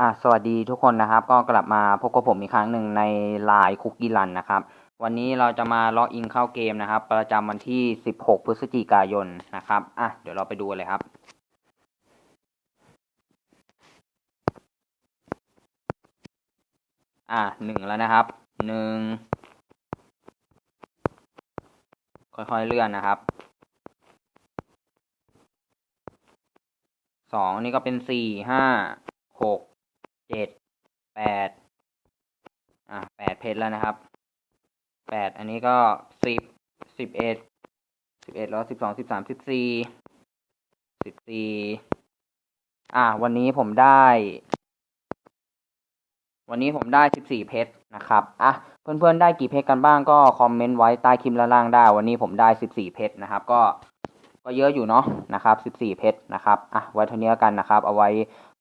อะสวัสดีทุกคนนะครับ ก็กลับมาพบกับผมอีกครั้งหนึ่งในไลน์คุกกี้รันนะครับ วันนี้เราจะมาล็อกอินเข้าเกมนะครับ ประจำวันที่ 16 พฤศจิกายนนะครับอะเดี๋ยวเราไปดูเลยครับ อะหนึ่งแล้วนะครับหนึ่งค่อยๆเลื่อนนะครับสองนี่ก็เป็นสี่ห้าหก เจ็ดแปดอะแปดเพชรแล้วนะครับแปดอันนี้ก็สิบสิบเอ็ดสิบเอ็ดแล้วสิบสองสิบสามสิบสี่สิบสี่อะวันนี้ผมได้ วันนี้ผมได้สิบสี่เพชรนะครับอะเพื่อนๆได้กี่เพชรกันบ้างก็คอมเมนต์ไว้ใต้คลิปล่างได้ วันนี้ผมได้สิบสี่เพชรนะครับ ก็ก็เยอะอยู่เนาะนะครับ 14 เพชรนะครับ อะ ไว้เท่านี้กันนะครับ เอาไว้